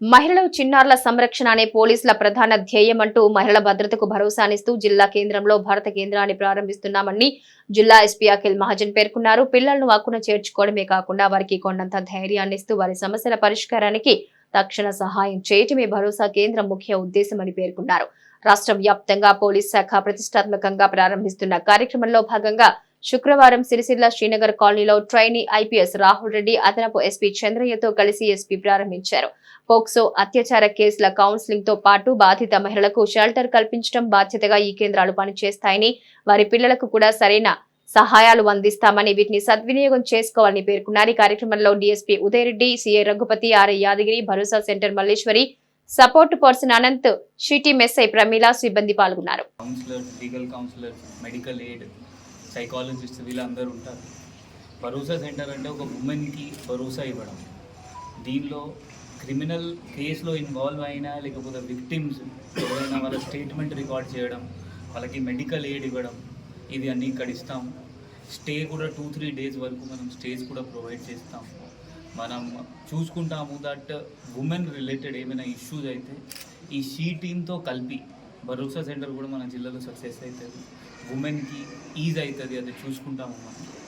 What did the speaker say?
మహిళలు చిన్నారుల సంరక్షణ అనే పోలీసుల ప్రధాన ధ్యేయమంటూ మహిళల భద్రతకు భరోసానిస్తూ జిల్లా కేంద్రంలో భారత కేంద్రాన్ని ప్రారంభిస్తున్నామని జిల్లా ఎస్పీ అఖిల్ మహాజన్ పేర్కొన్నారు. పిల్లలను అక్కున చేర్చుకోవడమే కాకుండా వారికి కొండంత ధైర్యాన్ని ఇస్తూ వారి సమస్యల పరిష్కారానికి తక్షణ సహాయం చేయటమే భరోసా కేంద్రం ముఖ్య ఉద్దేశమని పేర్కొన్నారు. రాష్ట్ర వ్యాప్తంగా పోలీస్ శాఖ ప్రతిష్టాత్మకంగా ప్రారంభిస్తున్న కార్యక్రమంలో భాగంగా శుక్రవారం సిరిసిల్ల శ్రీనగర్ కాలనీలో ట్రైనీ ఐపీఎస్ రాహుల్ రెడ్డి అదనపు ఎస్పీ చంద్రయ్యతో కలిసి ఎస్పీ ప్రారంభించారు. పోక్సో అత్యాచార కేసుల కౌన్సిలింగ్తో పాటు బాధిత మహిళలకు షెల్టర్ కల్పించడం బాధ్యతగా ఈ కేంద్రాలు పనిచేస్తాయని వారి పిల్లలకు కూడా సరైన సహాయాలు అందిస్తామని వీటిని సద్వినియోగం చేసుకోవాలని పేర్కొన్నారు. ఈ కార్యక్రమంలో DSP Uday Reddy CA Raghupathi RI Yadagiri Bharosa centre Malleswari support person Anant షీటీ మెస్ఐ ప్రమీల సిబ్బంది పాల్గొన్నారు. Counsellors legal counsellors medical aid psychologist వీళ్ళందరూ ఉంటారు. భరోసా సెంటర్ అంటే ఒక ఉమెన్కి భరోసా ఇవ్వడం. దీనిలో క్రిమినల్ కేసులో ఇన్వాల్వ్ అయినా లేకపోతే విక్టిమ్స్ ఎవరైనా వాళ్ళ స్టేట్మెంట్ రికార్డ్ చేయడం వాళ్ళకి మెడికల్ ఎయిడ్ ఇవ్వడం ఇది అన్నీ ఇక్కడ ఇస్తాం. స్టే కూడా టూ త్రీ డేస్ వరకు మనం స్టేస్ కూడా ప్రొవైడ్ చేస్తాం. మనం చూసుకుంటాము దట్ ఉమెన్ రిలేటెడ్ ఏమైనా ఇష్యూస్ అయితే ఈ షీ టీమ్తో కలిపి భరోసా సెంటర్ కూడా మన జిల్లాలో సక్సెస్ అవుతుంది. ఉమెన్కి ఈజ్ అవుతుంది అది చూసుకుంటాము మనం.